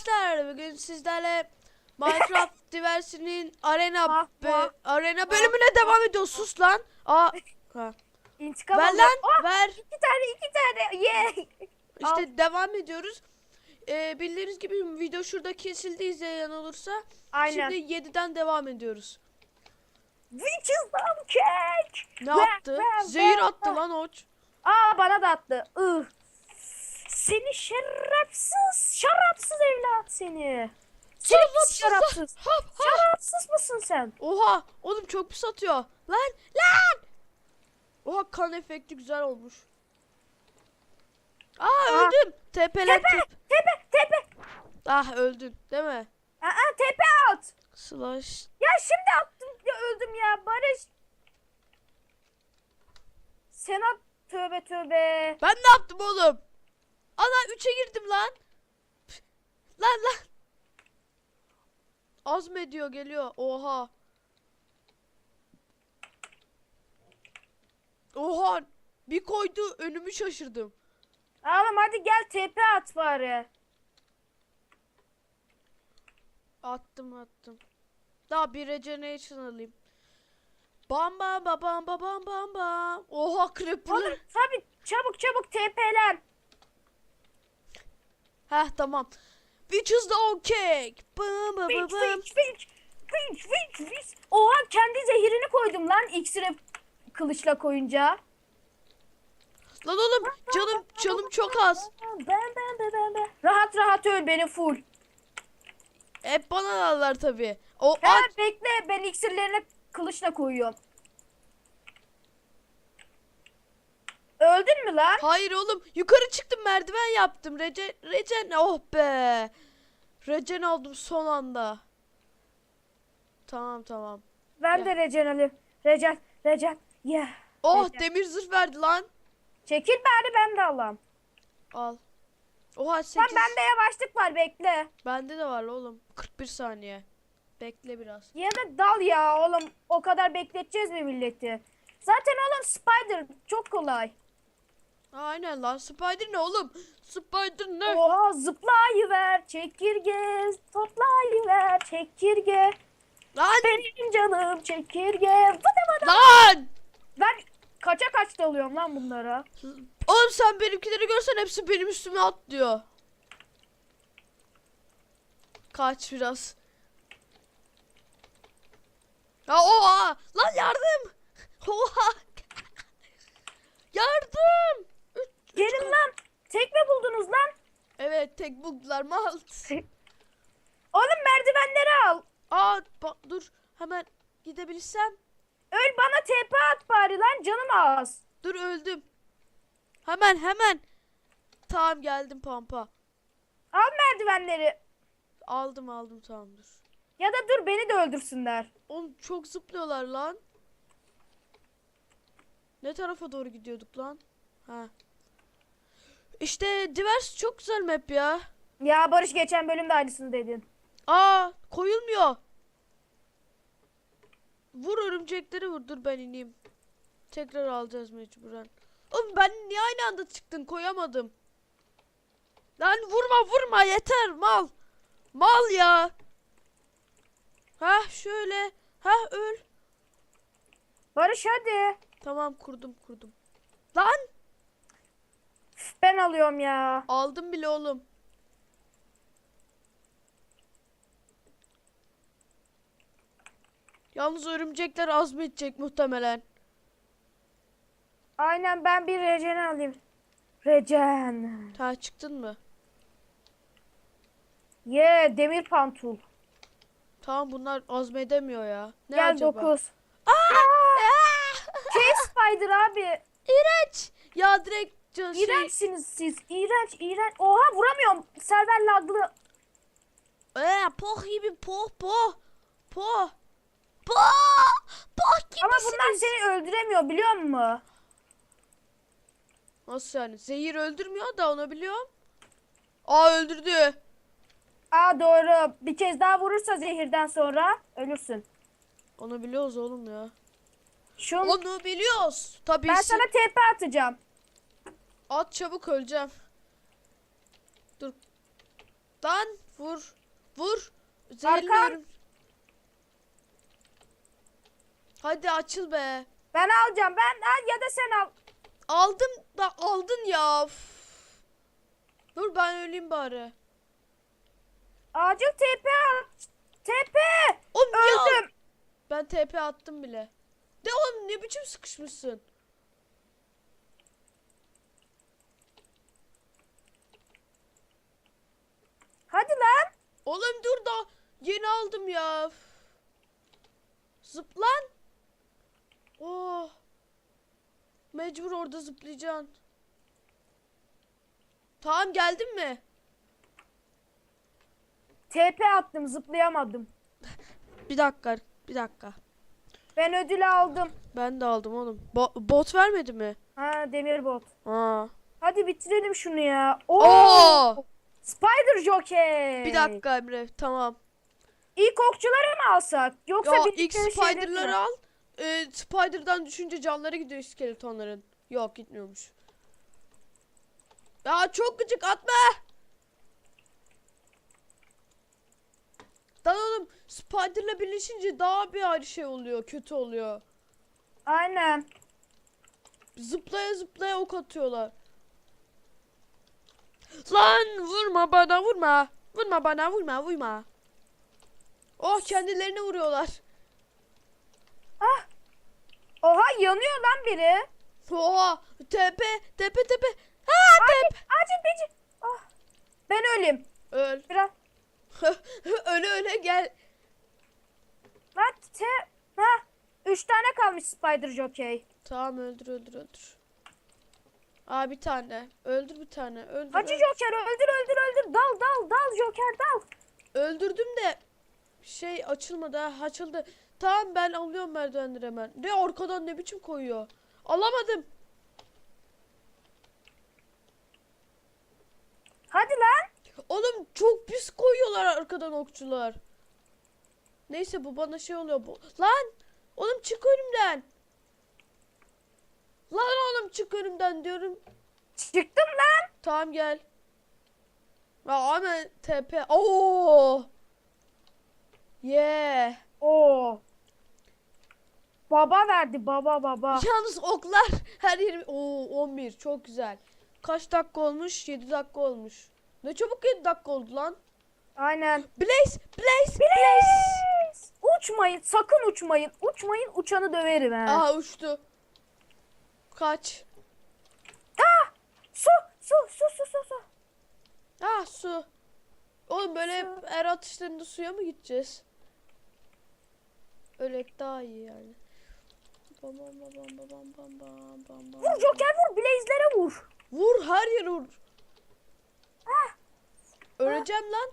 arkadaşlar bugün sizlerle Minecraft Diversity'nin arena be- arena bölümüne devam ediyoruz. Sus lan. Aa. İntikam Ver lan, Oh, ver. iki tane iki tane. Ye. İşte devam ediyoruz. Ee, bildiğiniz gibi video şurada kesildi izleyen olursa. Aynen. Şimdi 7'den devam ediyoruz. İs the cake? Ne ver, Zehir attı lan oç. Aa bana da attı. Ih. Seni şerefsiz, şarapsız evlat seni. Seni pis şarapsız. Hop, hop. Şarapsız mısın sen? Oha oğlum çok pis atıyor. Lan lan. Oha kan efekti güzel olmuş. Aa Aa. öldüm. Tepeler Tepe, tep. tepe, tepe. Ah öldün değil mi? Aa tepe at. Slash. Ya şimdi attım ya öldüm ya Barış. Sen at. Tövbe tövbe. Ben ne yaptım oğlum? Ana 3'e girdim lan. Püh. Lan lan. Azmediyor geliyor. Oha. Oha. Bir koydu önümü şaşırdım. Oğlum hadi gel tepe at bari. Attım attım. Daha bir regeneration alayım. Bam bam bam bam bam bam bam. Oha creeper'lar. Oğlum tabi çabuk çabuk tepeler. Heh tamam. Which is the old cake? Bam Finch bam. finch finch. Finch finch finch. Oha kendi zehirini koydum lan iksire kılıçla koyunca. Lan oğlum canım canım çok az. Ben ben ben ben ben. Rahat rahat öl beni full. Hep bana alırlar tabi. O He bekle ben iksirlerine kılıçla koyuyorum. Öldün mü lan? Hayır oğlum yukarı çıktım merdiven yaptım. Rece Recen oh be. Recen aldım son anda. Tamam tamam. Ben de Recen Ali. Recen, Recen. Yeah. Oh Recen. demir zırh verdi lan. Çekil bari ben de alayım. Al. Oha 8. Lan bende yavaşlık var bekle. Bende de var oğlum. 41 saniye. Bekle biraz. Da dal ya oğlum. O kadar bekleteceğiz mi milleti? Zaten oğlum Spider çok kolay. Aynen lan. Spider ne oğlum? Spider ne? Oha zıplayıver çekirge toplayıver çekirge. Lan! Benim canım çekirge. Vıdı vıdı. Lan! Ben kaça kaçta alıyorum lan bunlara? Oğlum sen benimkileri görsen hepsi benim üstüme atlıyor. Kaç biraz. Ya oha! Lan yardım! Oha! yardım! Gelin lan. Tek mi buldunuz lan? Evet tek buldular malt. Oğlum merdivenleri al. Aa bak dur hemen gidebilirsem. Öl bana TP at bari lan canım az. Dur öldüm. Hemen hemen. Tamam geldim pampa. Al merdivenleri. Aldım aldım tamam dur. Ya da dur beni de öldürsünler. Oğlum çok zıplıyorlar lan. Ne tarafa doğru gidiyorduk lan? Ha. İşte divers çok güzel map ya. Ya Barış geçen bölümde aynısını dedin. Aa koyulmuyor. Vur örümcekleri vur. Dur ben ineyim. Tekrar alacağız mecburen. Oğlum ben niye aynı anda çıktın koyamadım. Lan vurma vurma yeter mal. Mal ya. Ha şöyle. Ha öl. Barış hadi. Tamam kurdum kurdum. Lan Ben alıyorum ya. aldım bile oğlum. Yalnız örümcekler azmetecek muhtemelen. Aynen ben bir Recen alayım. Recen. Ta çıktın mı? Ye demir pantul. Tamam bunlar azmedemiyor ya. Ne Gel acaba? 9. Aa! Case Spider abi. İğrenç. Ya direkt can şey. İğrençsiniz siz. İğrenç, iğrenç. Oha vuramıyorum. Server laglı. Ee, poh gibi poh poh. Poh. Poh. Poh gibisiniz. Ama bunlar seni öldüremiyor biliyor musun? Nasıl yani? Zehir öldürmüyor da onu biliyorum. Aa öldürdü. Aa doğru. Bir kez daha vurursa zehirden sonra ölürsün. Onu biliyoruz oğlum ya. Şun, Onu biliyoruz. Tabii ben sana TP atacağım. At çabuk öleceğim. Dur. Lan Vur. Vur. Zehirliyorum. Hadi açıl be. Ben alacağım. Ben al ya da sen al. Aldım da aldın ya. Üf. Dur ben öleyim bari. Acil TP at. TP. Oğlum al- Öldüm. Ben TP attım bile. De oğlum ne biçim sıkışmışsın? Hadi lan. Oğlum dur da yeni aldım ya. Zıplan. Oh. Mecbur orada zıplayacaksın. Tamam geldin mi? TP attım zıplayamadım. Bir dakika, bir dakika. Ben ödülü aldım. Ben de aldım oğlum. Bo- bot vermedi mi? Ha demir bot. Aa. Hadi bitirelim şunu ya. Oo. Oo! Spider Jockey. Bir dakika Emre, tamam. İlk okçuları mı alsak? Yoksa Ya ilk? Spider'ları al. Ee, Spider'dan düşünce canları gidiyor iskeletonların. Yok gitmiyormuş. Ya çok gıcık atma. Lan oğlum Spider'la birleşince daha bir ayrı şey oluyor. Kötü oluyor. Aynen. Zıplaya zıplaya ok atıyorlar. Lan vurma bana vurma. Vurma bana vurma vurma. Oh kendilerine vuruyorlar. Ah. Oha yanıyor lan biri. Oha tepe tepe tepe. Ha Acil, tepe. acil beci. Ah. Ben öleyim. Öl. Biraz. öle öle gel. Lan te. Ha. Üç tane kalmış Spider Jockey. Tamam öldür öldür öldür. Aa bir tane. Öldür bir tane. Öldür. Hacı öldür. Joker öldür öldür öldür. Dal dal dal Joker dal. Öldürdüm de şey açılmadı ha açıldı. Tamam ben alıyorum merdivenleri hemen. Ne arkadan ne biçim koyuyor. Alamadım. Hadi lan. Oğlum çok pis koyuyorlar arkadan okçular. Neyse bu bana şey oluyor bu. Lan! Oğlum çık önümden. Lan oğlum çık önümden diyorum. Çıktım lan. Tamam gel. Ya hemen TP. Oo! Yeah. Oo. Baba verdi baba baba. Yalnız oklar her yerim. Oo 11 çok güzel. Kaç dakika olmuş? 7 dakika olmuş. Ne çabuk 7 dakika oldu lan. Aynen. Blaze, Blaze, Blaze. Blaze! Uçmayın sakın uçmayın. Uçmayın uçanı döverim ha. Aha uçtu. Kaç. Ah! Su su su su su su. Ah su. Oğlum böyle hep er atışlarında suya mı gideceğiz? Öyle daha iyi yani. Bam bam bam bam bam bam bam bam bam. Vur Joker vur Blaze'lere vur. Vur her yere vur. Ah! Öleceğim lan.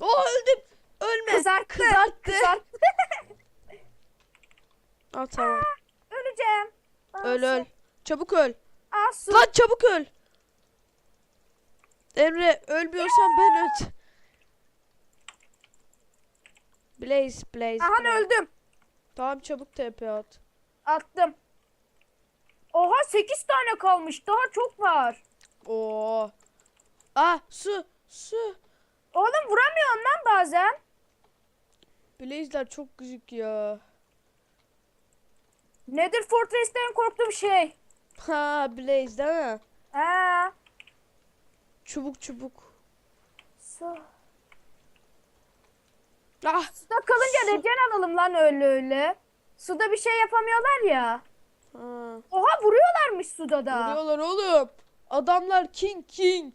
Oh öldüm. Ölme. Kızarttı. Kızarttı. Kızarttı. Aa, tamam. Öleceğim. Öl öl. Çabuk öl. Su. Lan çabuk öl. Emre ölmüyorsan ben öl. Blaze, Blaze. Aha Blaze. öldüm. Tamam çabuk TP at. Attım. Oha 8 tane kalmış. Daha çok var. Oo. Ah su, su. Oğlum vuramıyorsun lan bazen. Blaze'ler çok gıcık ya. Nedir Fortress'ten korktuğum şey? Ha Blaze değil mi? Ha. Çubuk çubuk. Su. Ah Suda kalınca Su. regen alalım lan öyle öyle. Suda bir şey yapamıyorlar ya. Ha. Oha vuruyorlarmış suda da. Vuruyorlar oğlum. Adamlar king king.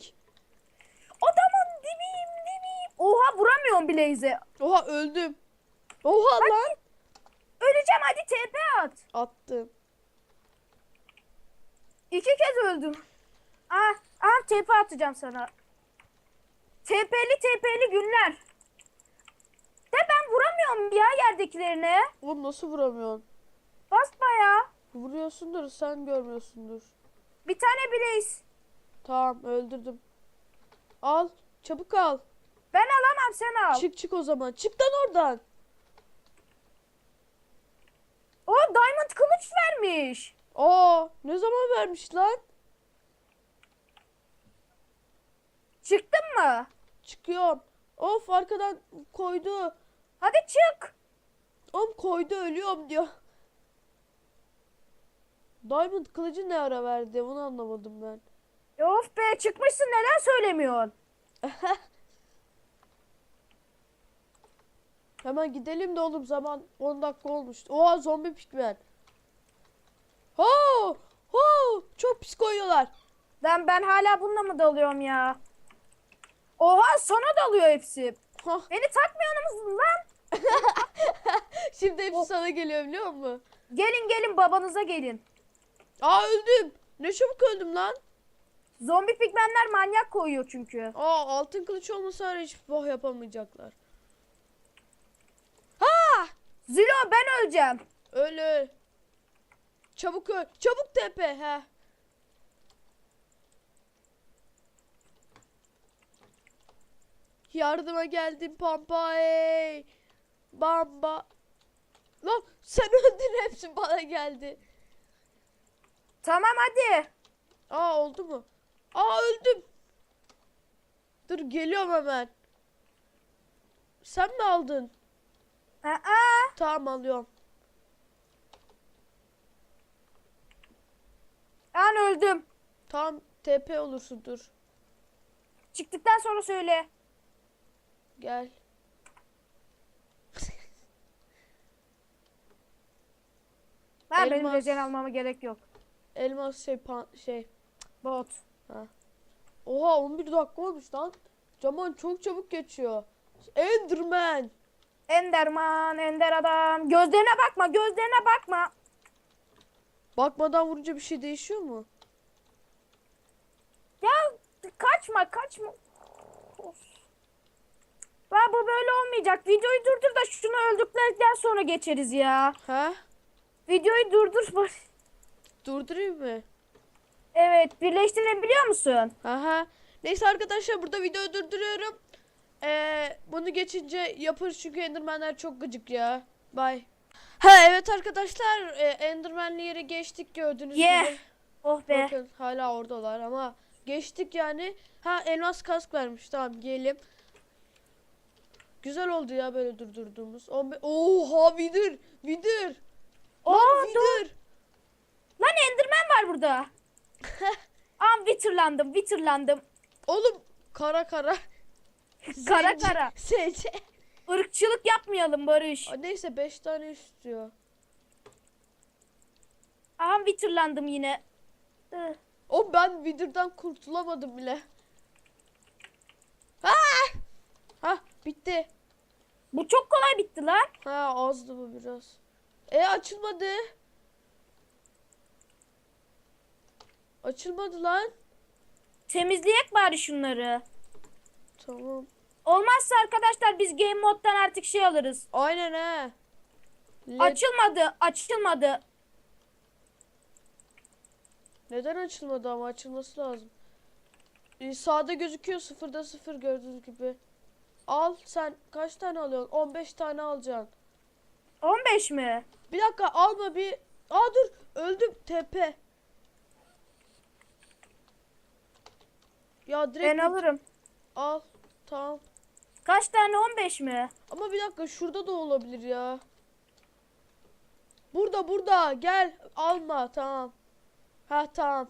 Adamın dibiyim dibiyim. Oha vuramıyorum Blaze'e. Oha öldüm. Oha lan. Öleceğim hadi TP at. Attım. İki kez öldüm. Ah, ah TP atacağım sana. TP'li TP'li günler. De ben vuramıyorum ya yerdekilerine. Oğlum nasıl vuramıyorsun? Basma ya. Vuruyorsundur sen görmüyorsundur. Bir tane Blaze. Tamam öldürdüm. Al. Çabuk al. Ben alamam sen al. Çık çık o zaman. Çık lan oradan. O Diamond kılıç vermiş. Aa ne zaman vermiş lan? Çıktın mı? Çıkıyorum. Of arkadan koydu. Hadi çık. Oğlum koydu ölüyorum diyor. Diamond kılıcı ne ara verdi onu anlamadım ben. E, Of be çıkmışsın neden söylemiyorsun? Hemen gidelim de oğlum zaman 10 dakika olmuş. Oha zombi pikmen. Ho! Ho! Çok pis koyuyorlar. Lan ben hala bununla mı dalıyorum ya? Oha sana dalıyor hepsi. Hah, Beni takmıyor musun lan? Şimdi hepsi sana geliyor biliyor musun? Gelin gelin babanıza gelin. Aa öldüm. Ne çabuk öldüm lan. Zombi pigmenler manyak koyuyor çünkü. Aa altın kılıç olmasa hiç boh yapamayacaklar. Ha! Zilo ben öleceğim. Öyle. Çabuk öl. Çabuk tepe. He. Yardıma geldim Pampa ey. Bamba. Lan sen öldün hepsi bana geldi. Tamam hadi. Aa oldu mu? Aa öldüm. Dur geliyorum hemen. Sen mi aldın? Aa, Tamam alıyorum. Ben öldüm. Tamam TP olursun dur. Çıktıktan sonra söyle. Gel. Ha, benim Elmas. regen almama gerek yok. Elmas şey pan şey. Bot. Oha 11 dakika olmuş lan. Zaman çok çabuk geçiyor. Enderman. Enderman, Ender adam. Gözlerine bakma, gözlerine bakma. Bakmadan vurunca bir şey değişiyor mu? Ya kaçma, kaçma. Ya bu böyle olmayacak. Videoyu durdur da şunu öldüklerden sonra geçeriz ya. He? Videoyu durdur. bak. Durdurayım mı? Evet, birleştirebiliyor musun? Aha. Neyse arkadaşlar burada videoyu durduruyorum. Ee, bunu geçince yaparız çünkü Enderman'ler çok gıcık ya. Bye. Ha evet arkadaşlar e, Enderman'li yere geçtik gördüğünüz Yeah. gibi. Oh be. Bakın hala oradalar ama geçtik yani. Ha elmas kask vermiş tamam giyelim. Güzel oldu ya böyle durdurduğumuz. 15 Oha vidir vidir. Oo, Lan dur. vidir. Lan Enderman var burada. Am Witherlandım, Witherlandım. Oğlum kara kara. Kara Zence- kara. Zence. Irkçılık yapmayalım Barış. Aa, Neyse 5 tane istiyor. Am Witherlandım yine. Ih. O ben vidirden kurtulamadım bile. Ha! Ha bitti. Bu çok kolay bitti lan. Ha azdı bu biraz. E açılmadı. Açılmadı lan. Temizleyek bari şunları. Tamam. Olmazsa arkadaşlar biz game moddan artık şey alırız. Aynen he. Led- Açılmadı, açılmadı. Neden açılmadı ama açılması lazım. Ee, sağda gözüküyor sıfırda sıfır gördüğünüz gibi. Al sen kaç tane alıyorsun? 15 tane alacaksın. 15 mi? Bir dakika alma bir. Aa dur öldüm tepe. Ya direkt Ben alırım. al. Tamam. Kaç tane 15 mi? Ama bir dakika şurada da olabilir ya. Burada burada gel alma tamam. Ha tamam.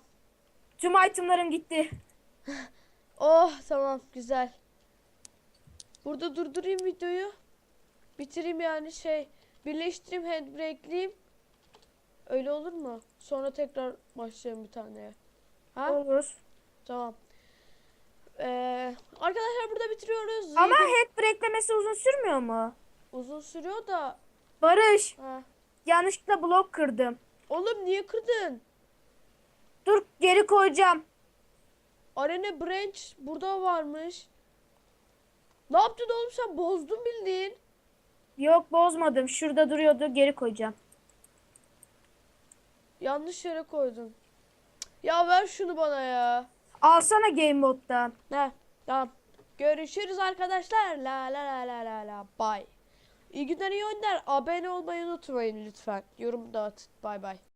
Tüm itemlarım gitti. Oh tamam güzel. Burada durdurayım videoyu. Bitireyim yani şey. Birleştireyim handbrake'liyim. Öyle olur mu? Sonra tekrar başlayalım bir taneye. Ha? Olur. Tamam. Ee, arkadaşlar burada bitiriyoruz. Ama Yedi- head breaklemesi uzun sürmüyor mu? uzun sürüyor da. Barış, Ha. yanlışlıkla blok kırdım. Oğlum niye kırdın? Dur geri koyacağım. Arena branch burada varmış. Ne yaptın oğlum sen bozdun bildiğin. Yok bozmadım. Şurada duruyordu. Geri koyacağım. Yanlış yere koydun. Ya ver şunu bana ya. Alsana game moddan. Ne? Tamam. Görüşürüz arkadaşlar. La la la la la la. Bye. İyi günler iyi oyunlar. Abone olmayı unutmayın lütfen. Yorum dağıtın. Bay bay.